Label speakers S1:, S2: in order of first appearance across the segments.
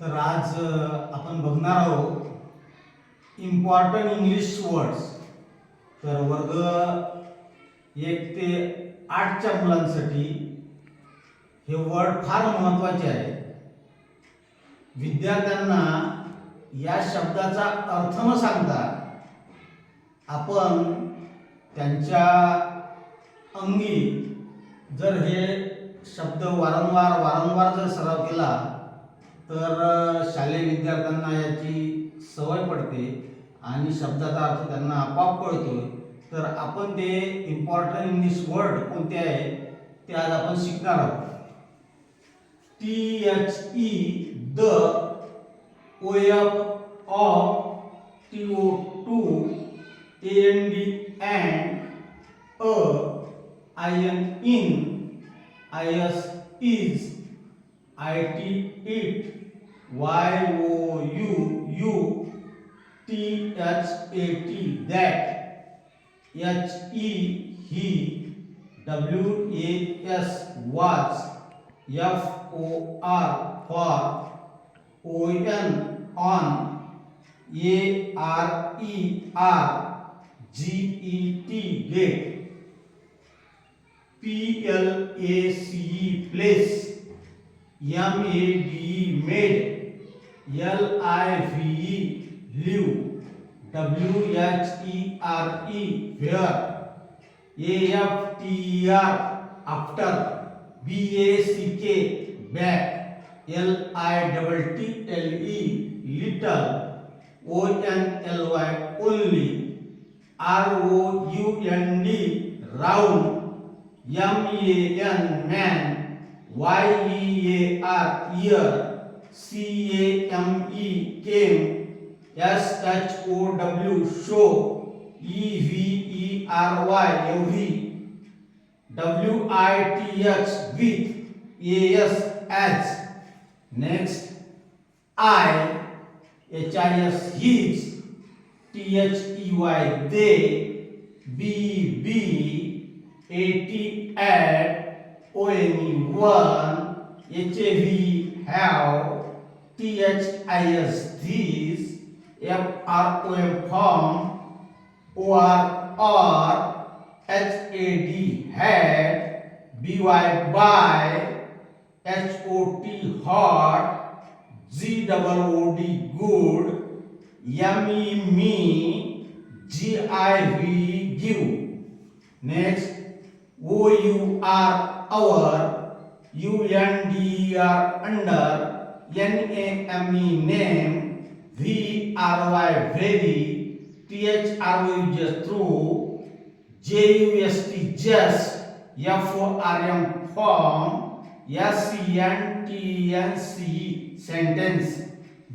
S1: तर आज आपण बघणार आहोत इम्पॉर्टंट इंग्लिश वर्ड्स तर वर्ग एक ते आठच्या मुलांसाठी हे वर्ड फार महत्त्वाचे आहे. विद्यार्थ्यांना या शब्दाचा अर्थ न सांगता आपण त्यांच्या अंगी जर हे शब्द वारंवार वारंवार जर सराव केला तर शालेय विद्यार्थ्यांना याची सवय पडते आणि शब्दाचा अर्थ त्यांना आपोआप कळतो तर आपण ते इम्पॉर्टंट इंग्लिश वर्ड कोणते आहे ते आज आपण शिकणार आहोत. T H E the O F of T O to A N D and a I N in I S is I T it Y O U U T H A T that H E he W A S was F O R for O N on A R E R G E T Get P L A C E place. M A D E made. L I V E live W H E R E where A F T R after B A C K back L I double T L E little O N L Y only R O U N D round M A N man Y E A R year C A M E came S H O W show. E V E R Y every with A-S, as next. I H I S his T H E Y they. B B A T at O N E one H A V have T H I S this F R O M form O R or H A D had B Y by H O T hot G double O D good M G I V give next O our. UNDER under NAME name VRY very T H R U just through JUST just FORM form SENTNCE sentence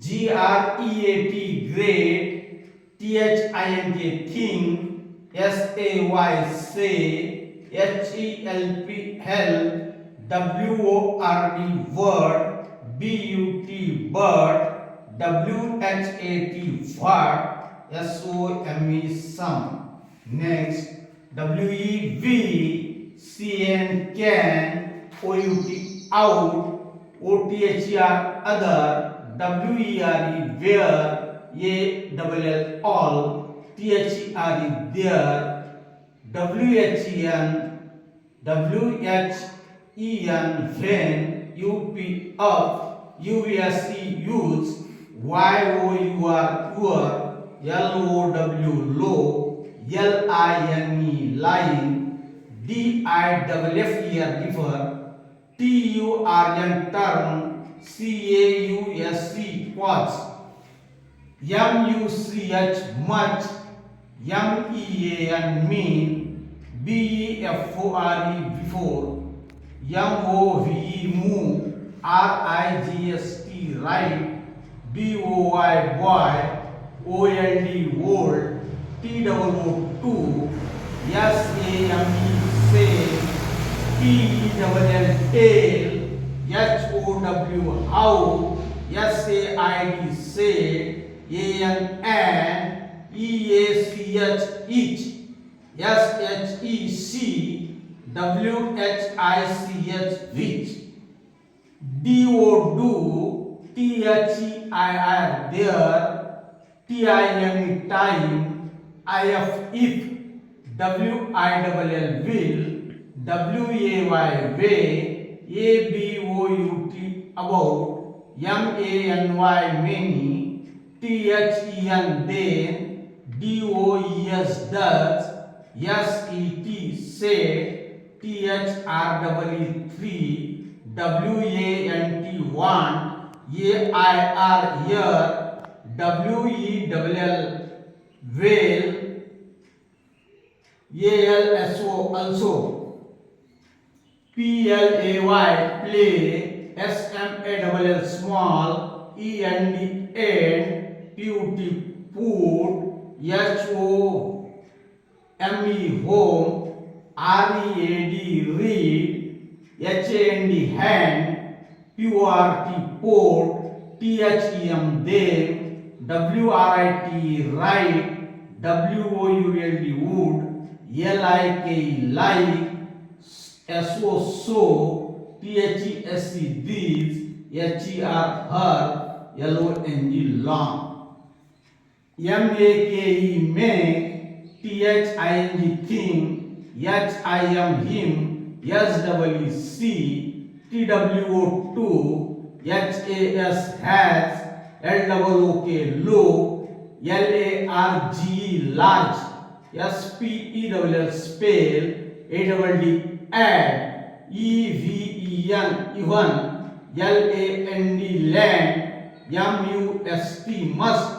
S1: GREAT great THINK thing SAY say HELP help W O R D word B U T bird W H A T what S O M E sum. Next W E V C N can O U T out. O T H E R other. W E R E where. A double L all. T H E R E there. W H E N W H en Van up up us use your your low line line differ turn causc cause much much mean before M O V E move R I G S T right B O Y boy O L D old T double O two S A M E say T E double L tail H O W how S A I D say A N and E A C H each S H E C W H I C H which D O do T T H E I R there, T I M E time, I F if, W I L L will, W A Y way, A B O U T about, M A N Y many, T H E N then, D O E S does, S E T H R W E three, W A N T want, A I R here, W E L L will, A L S O also. P L A Y play, S M A L L small, E N D end, P U T put, H O M E home, R E A D read, H A N D hand, P O R T port, T H E M them, W R I T right, W O U L D wood, L I K E like, S O so, T H E S E these, H E R her, L O N G long. M A K E make, T H I N G thing, HIM, SWC, TWO2, HAS has, LOOK low, LARGE large, SPEWL spell, ADD add, EVEN even, LAND land, MUST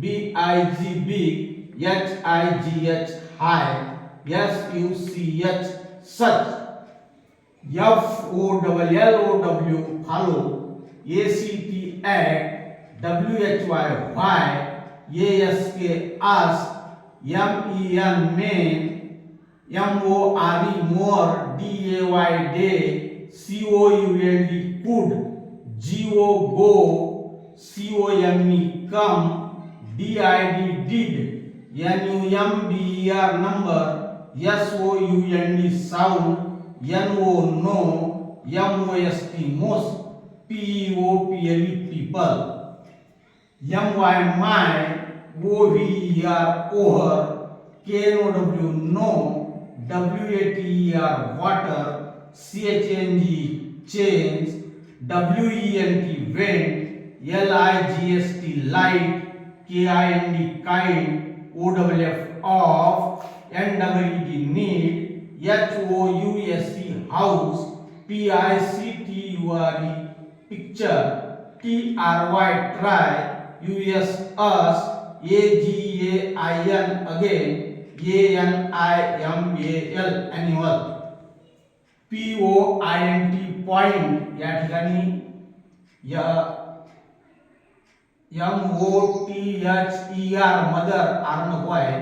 S1: B I G B, H I G H high. S U C H such, F O W L O W follow, A C T act, W H Y why, A S K ask, M E N main, M O R E more, D A Y day, C O U L D could, G O go, C O M E come, D I D did, N U M B E R S O U N E sound, N O no, M O S T most, P E O P L E people, M Y my, O V E R over, K N O W no, W A T E R water, C H N G change, W E N T vent, L I G H T light, K I N D kind. I N D kind, O W F off, N W E D need, E house, P I C T U R E picture, Y try, S us, N again, A N I M A L animal. N T point या ठिकाणी या M O T H E R mother R नको आहे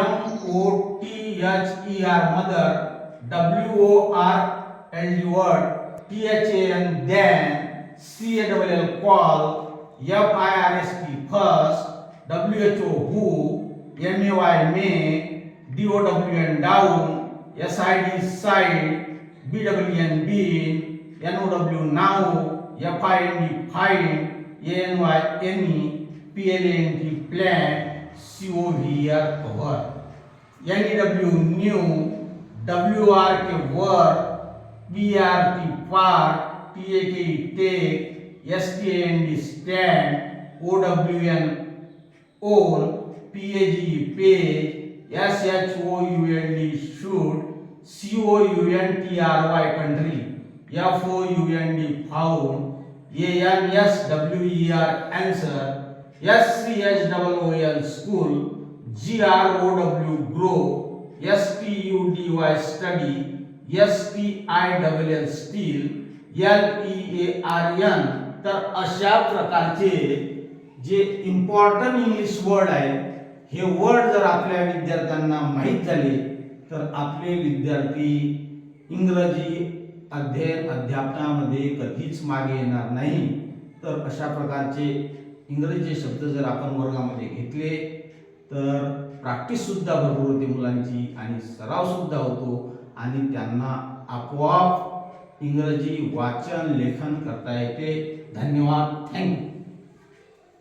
S1: M O T H E R mother W O R L D word T H A N than C A double L call F I R S M may D O W N down S I D side B W N B N O W now F N D fine A N Y N E P L N T plan C O V R cover N E W new W R K were P R T part T A K take S T N D stand O W N own P A G page S H O U N D shoot C O U N T R Y country F O U N D found, N S W E R answer, S C H O O L school, G R O W grow, S T U D Y study, S T I L L steel, L E A R N. तर अशा प्रकारचे जे important English word आहेत हे word जर आपल्या विद्यार्थ्यांना माहीत झाले तर आपले विद्यार्थी इंग्रजी अध्ययन अध्यापनामध्ये कधीच मागे येणार नाही. तर अशा प्रकारचे इंग्रजीचे शब्द जर आपण वर्गामध्ये घेतले तर प्रॅक्टिससुद्धा भरपूर होते मुलांची आणि सरावसुद्धा होतो आणि त्यांना आपोआप इंग्रजी वाचन लेखन करता येते. धन्यवाद. थँक्यू